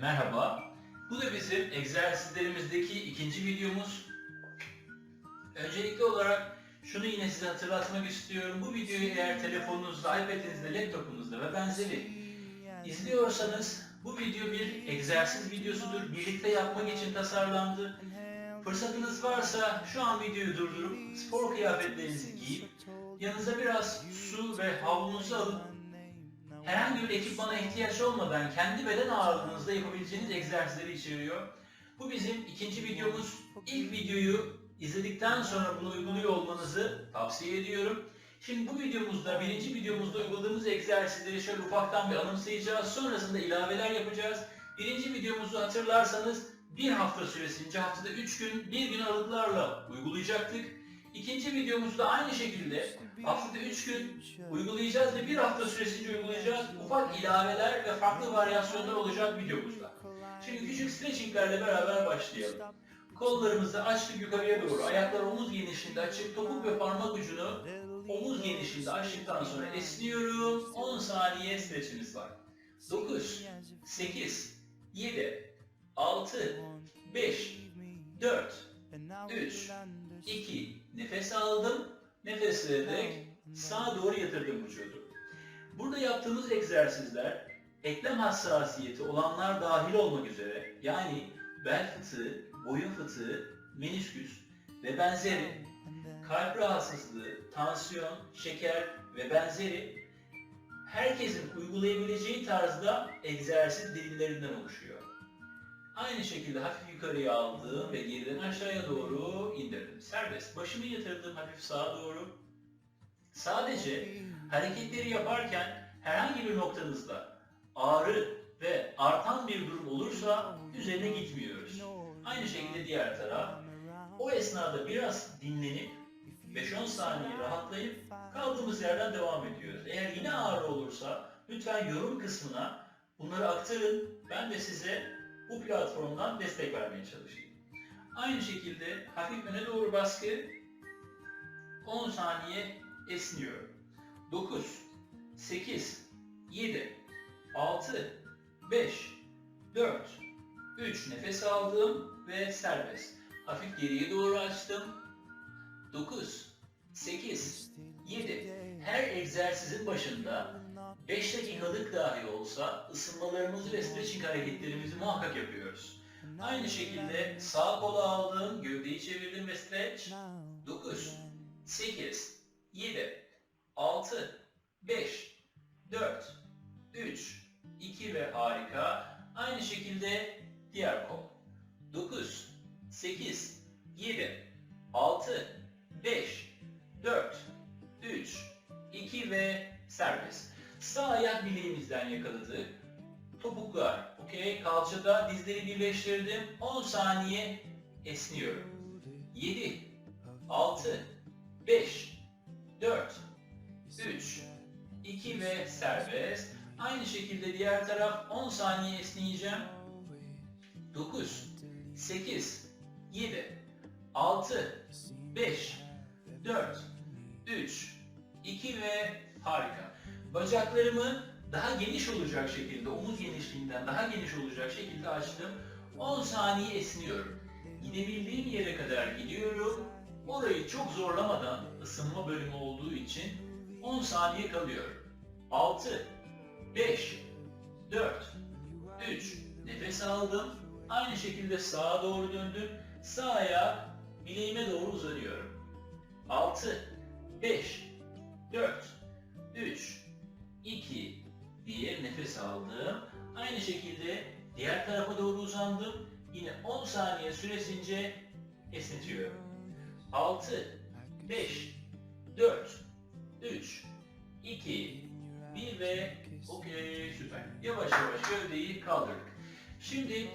merhaba. Bu da bizim egzersizlerimizdeki ikinci videomuz. Öncelikli olarak şunu yine size hatırlatmak istiyorum. Bu videoyu eğer telefonunuzda, iPad'inizde, laptopunuzda ve benzeri izliyorsanız bu video bir egzersiz videosudur. Birlikte yapmak için tasarlandı. Fırsatınız varsa şu an videoyu durdurup spor kıyafetlerinizi giyip yanınıza biraz su ve havlunuzu alıp herhangi bir ekipmana ihtiyaç olmadan kendi beden ağırlığınızda yapabileceğiniz egzersizleri içeriyor. Bu bizim ikinci videomuz. İlk videoyu izledikten sonra bunu uyguluyor olmanızı tavsiye ediyorum. Şimdi bu videomuzda, birinci videomuzda uyguladığımız egzersizleri şöyle ufaktan bir anımsayacağız. Sonrasında ilaveler yapacağız. Birinci videomuzu hatırlarsanız bir hafta süresince haftada 3 gün, bir gün aralıklarla uygulayacaktık. İkinci videomuzda aynı şekilde haftada 3 gün uygulayacağız ve bir hafta süresince uygulayacağız. Ufak ilaveler ve farklı varyasyonlar olacak videomuzda. Şimdi küçük stretchinglerle beraber başlayalım. Kollarımızı açtık yukarıya doğru. Ayaklar omuz genişliğinde açık. Topuk ve parmak ucunu omuz genişliğinde açtıktan sonra esniyorum. 10 saniye stretchimiz var. 9, 8, 7, 6, 5, 4, 3, 2, nefes aldım. Nefes vererek sağa doğru yatırdım vücudu. Burada yaptığımız egzersizler eklem hassasiyeti olanlar dahil olmak üzere yani bel fıtığı, boyun fıtığı, menisküs ve benzeri kalp rahatsızlığı, tansiyon, şeker ve benzeri herkesin uygulayabileceği tarzda egzersiz dilimlerinden oluşuyor. Aynı şekilde hafif yukarıya aldım ve geriden aşağıya doğru indirdim. Serbest. Başımı yatırdım hafif sağa doğru. Sadece hareketleri yaparken herhangi bir noktanızda ağrı ve artan bir durum olursa üzerine gitmiyoruz. Aynı şekilde diğer taraf. O esnada biraz dinlenip 5-10 saniye rahatlayıp kaldığımız yerden devam ediyoruz. Eğer yine ağrı olursa lütfen yorum kısmına bunları aktarın. Ben de size bu platformdan destek vermeye çalışayım. Aynı şekilde hafif öne doğru baskı 10 saniye esniyorum. 9, 8, 7, 6, 5, 4, 3 nefes aldım ve serbest. Hafif geriye doğru açtım. 9, 8, 7. Her egzersizin başında 5 dakikalık dahi olsa ısınmalarımızı ve stretching hareketlerimizi muhakkak yapıyoruz. Aynı şekilde sağ kola aldım, gövdeyi çevirdim ve stretch. 9, 8, 7, 6, 5, 4, 3, 2 ve harika. Aynı şekilde diğer kol. 9, 8, 7, 6, 5, 4, 3, 2 ve serbest. Sağ ayak bileğimizden yakaladık. Topuklar, okey. Kalçada dizleri birleştirdim. 10 saniye esniyorum. 7, 6, 5, 4, 3, 2 ve serbest. Aynı şekilde diğer taraf 10 saniye esneyeceğim. 9, 8, 7, 6, 5, 4, 3, 2 ve harika. Bacaklarımı daha geniş olacak şekilde, omuz genişliğinden daha geniş olacak şekilde açtım. 10 saniye esniyorum. Gidebildiğim yere kadar gidiyorum. Orayı çok zorlamadan ısınma bölümü olduğu için 10 saniye kalıyorum. 6, 5, 4, 3, nefes aldım. Aynı şekilde sağa doğru döndüm. Sağ ayağı bileğime doğru uzanıyorum. 6, 5, 4, 3, 2, 1 nefes aldım. Aynı şekilde diğer tarafa doğru uzandım. Yine 10 saniye süresince esnetiyorum. 6, 5, 4, 3, 2, 1 ve okey süper. Yavaş yavaş gövdeyi kaldırdık. Şimdi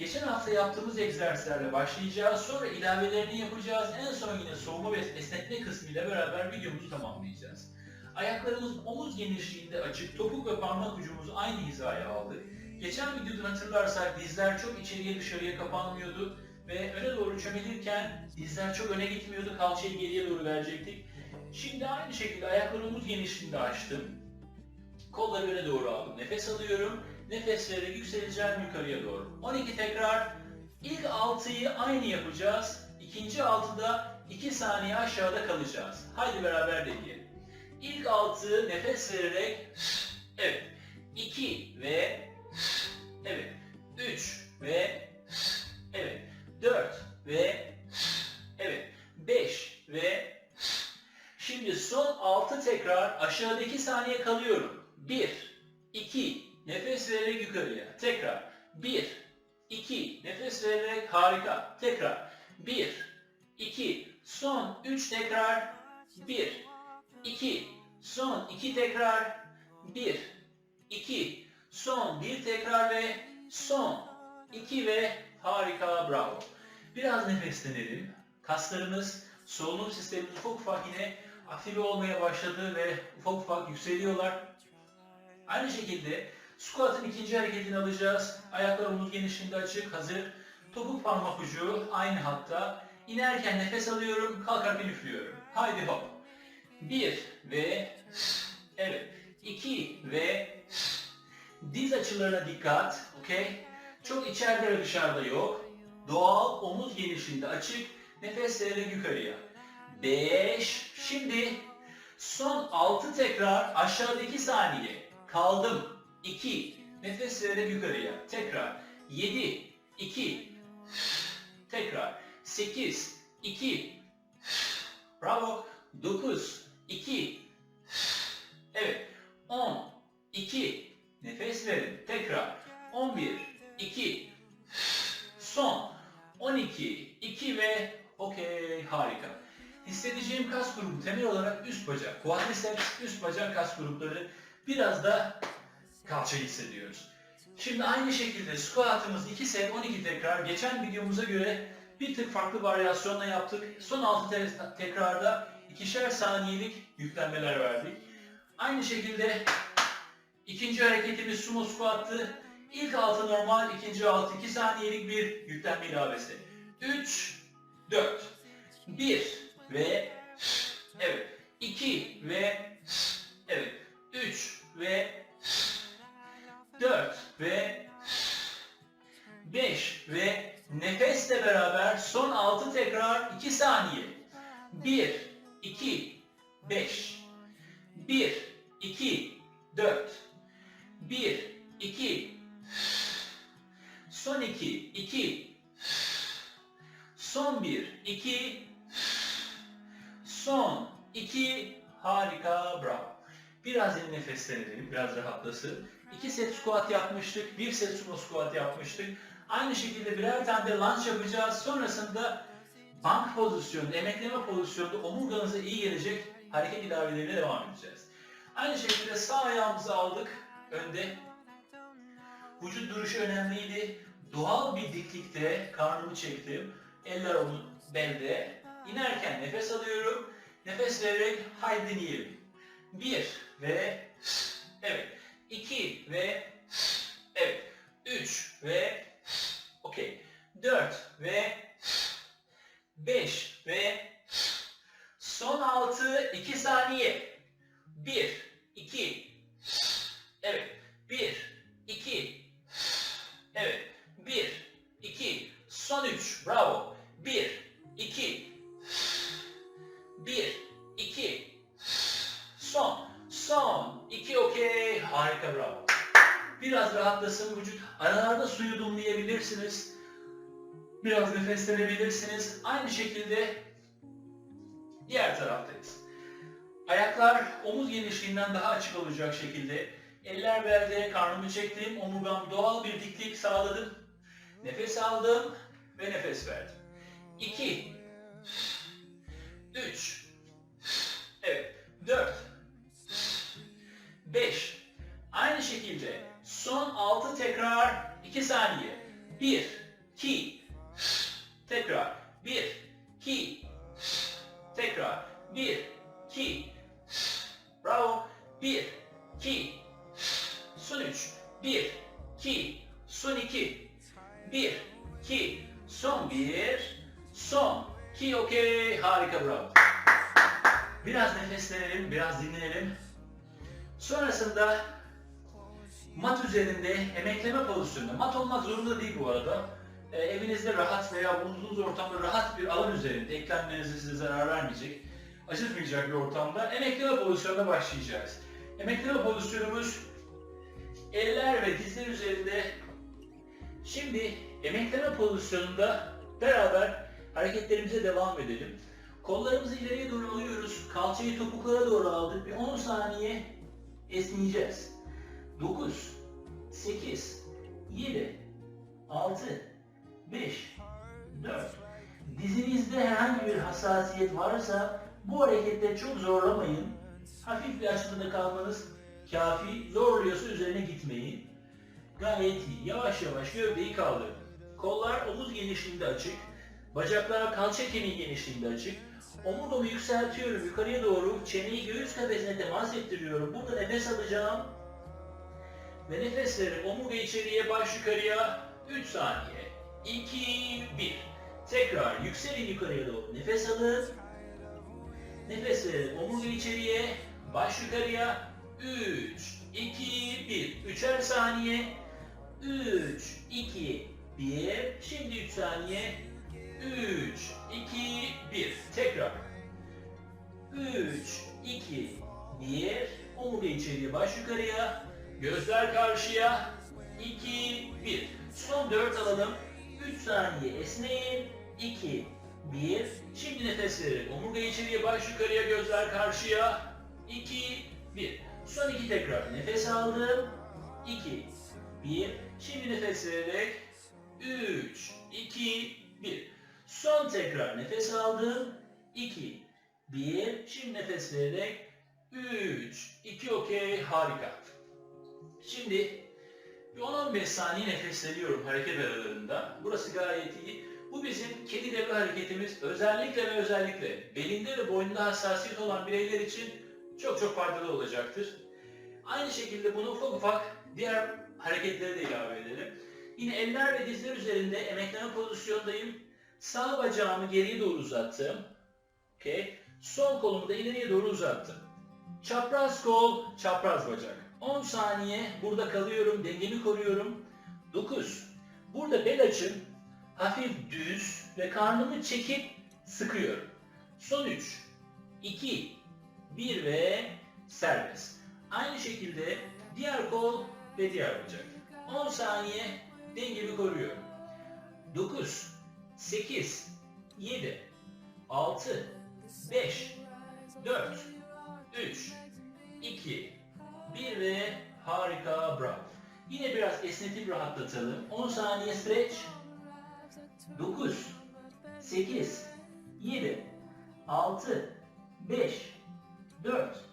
geçen hafta yaptığımız egzersizlerle başlayacağız. Sonra ilavelerini yapacağız. En son yine soğuma ve esnetme kısmıyla beraber videomuzu tamamlayacağız. Ayaklarımız omuz genişliğinde açık, topuk ve parmak ucumuzu aynı hizaya aldık. Geçen videodan hatırlarsak dizler çok içeriye dışarıya kapanmıyordu ve öne doğru çömelirken dizler çok öne gitmiyordu, kalçayı geriye doğru verecektik. Şimdi aynı şekilde ayakları omuz genişliğinde açtım. Kolları öne doğru aldım. Nefes alıyorum. Nefes vererek yükseleceğim yukarıya doğru. 12 tekrar. İlk 6'yı aynı yapacağız. İkinci 6'da 2 saniye aşağıda kalacağız. Haydi beraber deneyelim. İlk 6 nefes vererek evet. 2 ve evet. 3 ve evet. 4 ve evet. 5 ve şimdi son 6 tekrar aşağıdaki saniye kalıyorum. 1 2 nefes vererek yukarıya. Tekrar. 1 2 nefes vererek harika. Tekrar. 1 2 son 3 tekrar. 1 2 son 2 tekrar. 1 2 son 1 tekrar ve son 2 ve harika bravo. Biraz nefeslenelim. Kaslarımız, solunum sistemimiz ufak ufak yine aktive olmaya başladı ve ufak ufak yükseliyorlar. Aynı şekilde squat'ın ikinci hareketini alacağız. Ayaklar omuz genişliğinde açık, hazır. Topuk parmak ucu aynı hatta. İnerken nefes alıyorum, kalkarken üflüyorum. Haydi hop. Bir ve evet. iki ve diz açılarına dikkat. Okey? Çok içeride ve dışarıda yok. Doğal omuz genişliğinde açık. Nefes yukarıya. 5. Şimdi son 6 tekrar aşağıdaki saniye. Kaldım. 2. Nefes vererek yukarıya. Tekrar. 7. 2. Tekrar. 8. 2. Bravo. 9. 2. Evet. 10. 2. Nefes verin. Tekrar. 11. 2. Son. 12. 2 ve okey harika. Hissedeceğim kas grubu temel olarak üst bacak. Quadriceps üst bacak kas grupları. Biraz da kalçayı hissediyoruz. Şimdi aynı şekilde squat'ımız 2 set 12 tekrar. Geçen videomuza göre bir tık farklı varyasyonla yaptık. Son 6 te- tekrarda ikişer saniyelik yüklenmeler verdik. Aynı şekilde ikinci hareketimiz sumo squat'tı. İlk altı normal, ikinci altı 2 saniyelik bir yüklenme ilavesi. 3, 4, 1 ve yapmıştık, 1 set sumo squat yapmıştık. Aynı şekilde birer tane de lunge yapacağız. Sonrasında bank pozisyonu, emekleme pozisyonunda omurganıza iyi gelecek hareket ilaveleriyle devam edeceğiz. Aynı şekilde sağ ayağımızı aldık önde. Vücut duruşu önemliydi. Doğal bir diklikte karnımı çektim. Eller omuz belde. İnerken nefes alıyorum. Nefes vererek haydi deneyelim. Bir ve evet. iki ve evet. Üç ve okey. Dört ve beş ve son altı iki saniye. Bir, iki, evet. Biraz nefeslenebilirsiniz. Aynı şekilde diğer taraftayız. Ayaklar omuz genişliğinden daha açık olacak şekilde. Eller belde, karnımı çektim, omurgam doğal bir diklik sağladım. Nefes aldım ve nefes verdim. 2 3 Evet. 4 5 Aynı şekilde son 6 tekrar 2 saniye. 1 rahat bir alan üzerinde, eklemlerinize size zarar vermeyecek, acıtmayacak bir ortamda emekleme pozisyonuna başlayacağız. Emekleme pozisyonumuz eller ve dizler üzerinde. Şimdi emekleme pozisyonunda beraber hareketlerimize devam edelim. Kollarımızı ileriye doğru alıyoruz. Kalçayı topuklara doğru aldık. Bir 10 saniye esneyeceğiz. 9, 8, 7, 6, 5, 4. Dizinizde herhangi bir hassasiyet varsa bu harekette çok zorlamayın. Hafif bir açıda kalmanız kafi. Zorluyorsa üzerine gitmeyin. Gayet iyi. Yavaş yavaş gövdeyi kaldırın. Kollar omuz genişliğinde açık. Bacaklar kalça kemiği genişliğinde açık. Omurgamı yükseltiyorum yukarıya doğru. Çeneyi göğüs kafesine temas ettiriyorum. Burada nefes alacağım. Ve nefes verip omurga içeriye baş yukarıya 3 saniye. 2, 1. Tekrar yükselin yukarıya doğru. Nefes alın. Nefes verin. Omurga içeriye. Baş yukarıya. 3, 2, 1. Üçer saniye. 3, 2, 1. Şimdi 3 saniye. 3, 2, 1. Tekrar. 3, 2, 1. Omurga içeriye, baş yukarıya. Gözler karşıya. 2, 1. Son 4 alalım. 3 saniye esneyin. 2, 1. Şimdi nefes verin. Omurga içeriye, baş yukarıya, gözler karşıya. 2, 1. Son 2 tekrar. Nefes aldım. 2, 1. Şimdi nefes vererek 3, 2, 1. Son tekrar nefes aldım. 2, 1. Şimdi nefes vererek 3, 2 okey harika. Şimdi bir 10-15 saniye nefesleniyorum hareket aralarında. Burası gayet iyi. Bu bizim kedi deve hareketimiz özellikle ve özellikle belinde ve boynunda hassasiyet olan bireyler için çok çok faydalı olacaktır. Aynı şekilde bunu ufak ufak diğer hareketlere de ilave edelim. Yine eller ve dizler üzerinde emekleme pozisyondayım. Sağ bacağımı geriye doğru uzattım. Okay. Sol kolumu da ileriye doğru uzattım. Çapraz kol, çapraz bacak. 10 saniye burada kalıyorum, dengemi koruyorum. 9. Burada bel açım hafif düz ve karnımı çekip sıkıyorum. Son 3, 2, 1 ve serbest. Aynı şekilde diğer kol ve diğer bacak. 10 saniye dengemi koruyorum. 9, 8, 7, 6, 5, 4, 3, 2, 1 ve harika bravo. Yine biraz esnetip rahatlatalım. 10 saniye stretch. 9, 8, 7, 6, 5, 4,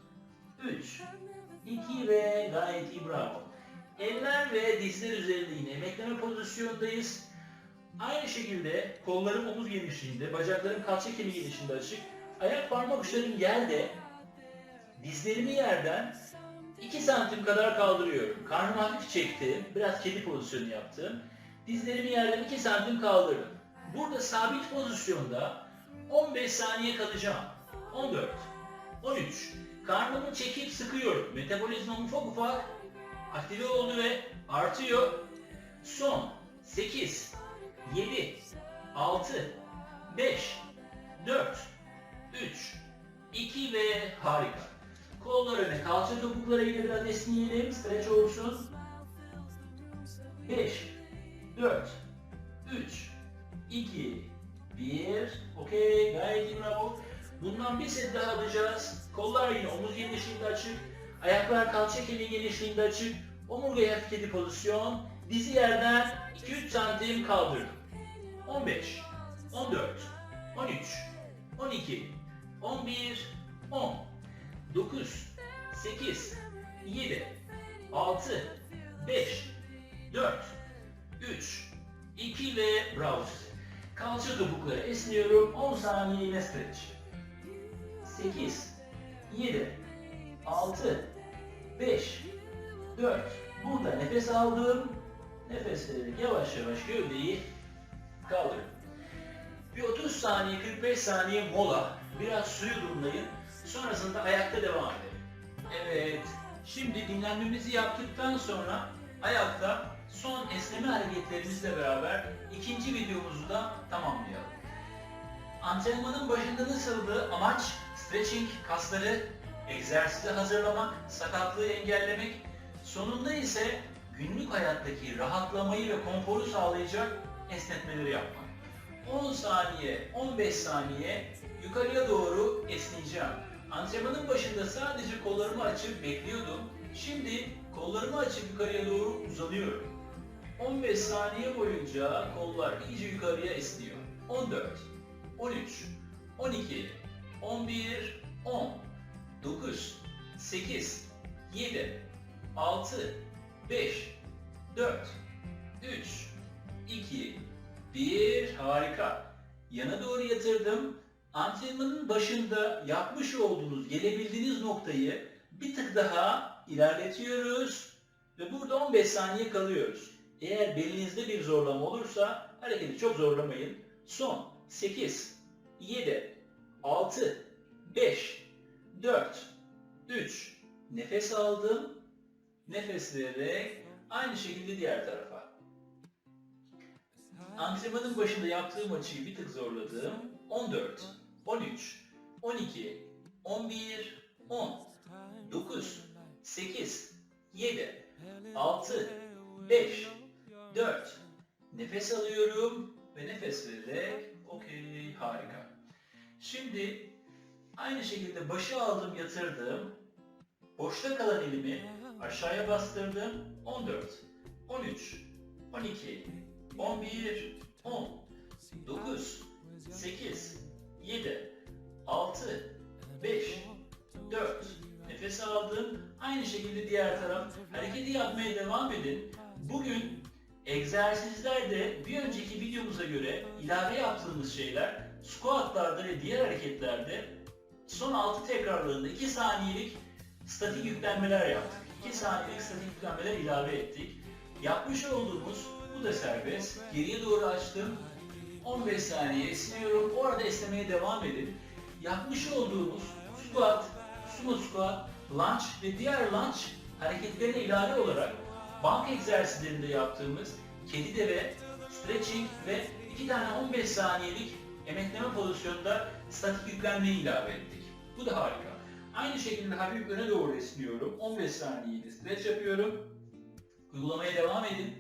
3, 2 ve gayet iyi bravo. Eller ve dizler üzerinde yine emekleme pozisyondayız. Aynı şekilde kollarım omuz genişliğinde, bacaklarım kalça kemiği genişliğinde açık. Ayak parmak uçlarım yerde, dizlerimi yerden 2 santim kadar kaldırıyorum. Karnımı hafif çektim, biraz kedi pozisyonu yaptım. Dizlerimi yerden 2 santim kaldırdım. Burada sabit pozisyonda 15 saniye kalacağım. 14, 13, karnımı çekip sıkıyorum. Metabolizmam ufak ufak aktive oldu ve artıyor. Son 8, 7, 6, 5, 4, 3, 2 ve harika. Kollar öne, kalça topukları ile biraz esneyelim, stretch olsun. 5, 4, 3, 2, 1. Okey, gayet iyi bravo. Bundan bir set daha alacağız. Kollar yine omuz genişliğinde açık. Ayaklar kalça kemiği genişliğinde açık. Omurgaya hafif kedi pozisyon. Dizi yerden 2-3 santim kaldırın. 15, 14, 13, 12, 11, 10, 9, 8, 7, 6, 5, 4, 3, 2 ve bravo. Kalça topukları esniyorum. 10 saniye stretch. 8, 7, 6, 5, 4. Burada nefes aldım. Nefes vererek yavaş yavaş gövdeyi kaldırın. Bir 30 saniye, 45 saniye mola. Biraz suyu durumlayın. Sonrasında ayakta devam edelim. Evet. Şimdi dinlenmemizi yaptıktan sonra ayakta son esneme hareketlerimizle beraber ikinci videomuzu da tamamlayalım. Antrenmanın başında nasıldı? Amaç stretching, kasları egzersize hazırlamak, sakatlığı engellemek. Sonunda ise günlük hayattaki rahatlamayı ve konforu sağlayacak esnetmeleri yapmak. 10 saniye, 15 saniye yukarıya doğru esneyeceğim. Antrenmanın başında sadece kollarımı açıp bekliyordum. Şimdi kollarımı açıp yukarıya doğru uzanıyorum. 15 saniye boyunca kollar iyice yukarıya esniyor. 14, 13, 12, 11, 10, 9, 8, 7, 6, 5, 4, 3, 2, 1. Harika. Yana doğru yatırdım. Antrenmanın başında yapmış olduğunuz, gelebildiğiniz noktayı bir tık daha ilerletiyoruz. Ve burada 15 saniye kalıyoruz. Eğer belinizde bir zorlama olursa hareketi çok zorlamayın. Son 8, 7, 6, 5, 4, 3, nefes aldım. Nefes vererek aynı şekilde diğer tarafa. Antrenmanın başında yaptığım açıyı bir tık zorladım. 14, 13, 12, 11, 10, 9, 8, 7, 6, 5, 4. Nefes alıyorum ve nefes vererek okey harika. Şimdi aynı şekilde başı aldım yatırdım. Boşta kalan elimi aşağıya bastırdım. 14, 13, 12, 11, 10, 9, 8, 7, 6, 5, 4. Nefes aldım. Aynı şekilde diğer taraf. Hareketi yapmaya devam edin. Bugün egzersizlerde bir önceki videomuza göre ilave yaptığımız şeyler squatlarda ve diğer hareketlerde son 6 tekrarlarında 2 saniyelik statik yüklenmeler yaptık. 2 saniyelik statik yüklenmeler ilave ettik. Yapmış olduğumuz bu da serbest. Geriye doğru açtım. 15 saniye esniyorum. Orada esnemeye devam edin. Yapmış olduğumuz squat, sumo squat, lunge ve diğer lunge hareketlerine ilave olarak bank egzersizlerinde yaptığımız kedi deve, stretching ve iki tane 15 saniyelik emekleme pozisyonunda statik yüklenmeyi ilave ettik. Bu da harika. Aynı şekilde hafif öne doğru esniyorum. 15 saniyede stretch yapıyorum. Uygulamaya devam edin.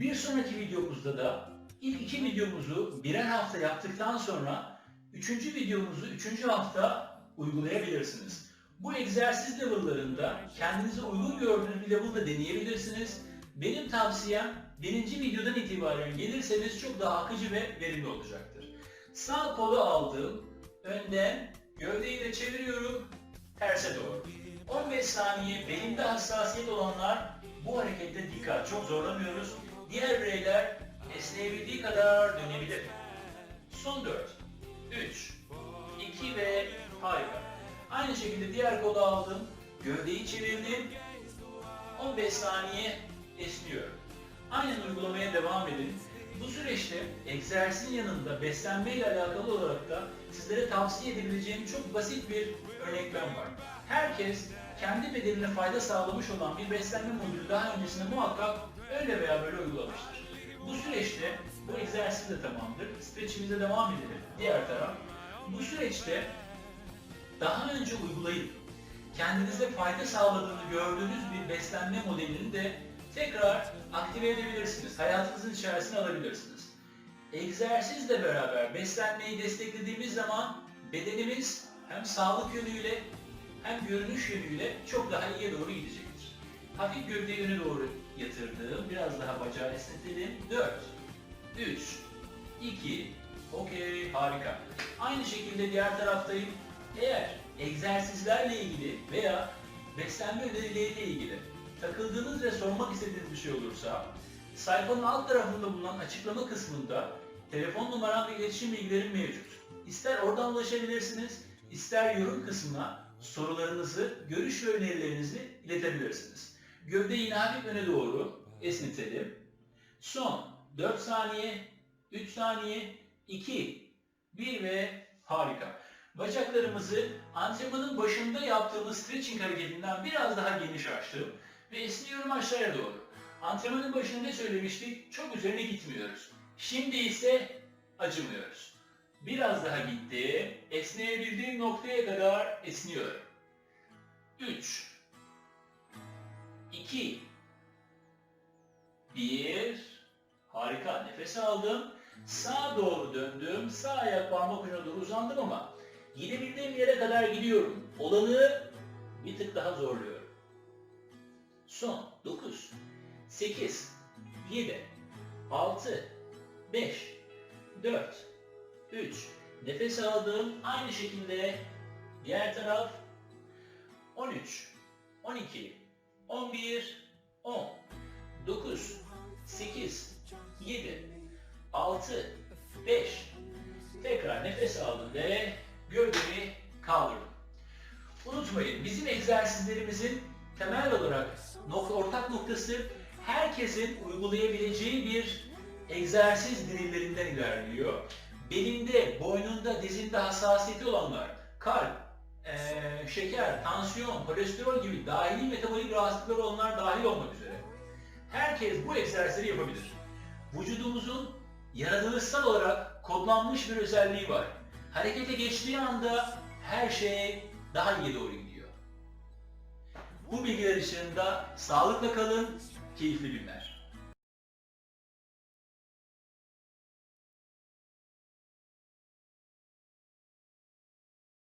Bir sonraki videomuzda da ilk iki videomuzu birer hafta yaptıktan sonra üçüncü videomuzu üçüncü hafta uygulayabilirsiniz. Bu egzersiz level'larında kendinize uygun gördüğünüz bir level'da deneyebilirsiniz. Benim tavsiyem birinci videodan itibaren gelirseniz çok daha akıcı ve verimli olacaktır. Sağ kolu aldım, önden gövdeyi de çeviriyorum, terse doğru. 15 saniye belimde hassasiyet olanlar bu harekette dikkat, çok zorlamıyoruz. Diğer bireyler esneyebildiği kadar dönebilir. Son 4, 3, 2 ve harika. Aynı şekilde diğer kolu aldım, gövdeyi çevirdim, 15 saniye esniyorum. Aynen uygulamaya devam edin. Bu süreçte egzersizin yanında beslenme ile alakalı olarak da sizlere tavsiye edebileceğim çok basit bir örneklem var. Herkes kendi bedenine fayda sağlamış olan bir beslenme modülü daha öncesinde muhakkak öyle veya böyle uygulamıştır. Bu süreçte bu egzersiz de tamamdır. Stretchimize devam edelim. Diğer taraf. Bu süreçte daha önce uygulayıp kendinize fayda sağladığını gördüğünüz bir beslenme modelini de tekrar aktive edebilirsiniz. Hayatınızın içerisine alabilirsiniz. Egzersizle beraber beslenmeyi desteklediğimiz zaman bedenimiz hem sağlık yönüyle hem görünüş yönüyle çok daha iyiye doğru gidecektir. Hafif gövdeyi öne doğru yatırdım. Biraz daha bacağı esnetelim. 4, 3, 2, okey harika. Aynı şekilde diğer taraftayım. Eğer egzersizlerle ilgili veya beslenme önerileriyle ilgili takıldığınız ve sormak istediğiniz bir şey olursa sayfanın alt tarafında bulunan açıklama kısmında telefon numaram ve iletişim bilgilerim mevcut. İster oradan ulaşabilirsiniz, ister yorum kısmına sorularınızı, görüş ve önerilerinizi iletebilirsiniz. Gövdeyi yine hafif öne doğru esnetelim. Son 4 saniye, 3 saniye, 2, 1 ve harika. Bacaklarımızı antrenmanın başında yaptığımız stretching hareketinden biraz daha geniş açtım ve esniyorum aşağıya doğru. Antrenmanın başında söylemiştik? Çok üzerine gitmiyoruz. Şimdi ise acımıyoruz. Biraz daha gitti. Esneyebildiğim noktaya kadar esniyorum. 3 2 1 Harika. Nefes aldım. Sağa doğru döndüm. Sağ ayak parmak ucuna doğru uzandım ama gidebildiğim yere kadar gidiyorum. Olanı bir tık daha zorluyorum. Son 9 8 7 6 5 4 3 Nefes aldım. Aynı şekilde diğer taraf 13 12 11 10 9 8 7 6 5 Tekrar nefes aldım ve gövdemi kaldırdım. Unutmayın bizim egzersizlerimizin temel olarak nok- ortak noktası herkesin uygulayabileceği bir egzersiz drillerinden ilerliyor. Belinde, boynunda, dizinde hassasiyeti olanlar, kalp, eee, şeker, tansiyon, kolesterol gibi dahili metabolik rahatsızlıkları olanlar dahil olmak üzere. Herkes bu egzersizleri yapabilir. Vücudumuzun yaratılışsal olarak kodlanmış bir özelliği var. Harekete geçtiği anda her şey daha iyiye doğru gidiyor. Bu bilgiler ışığında sağlıkla kalın, keyifli günler.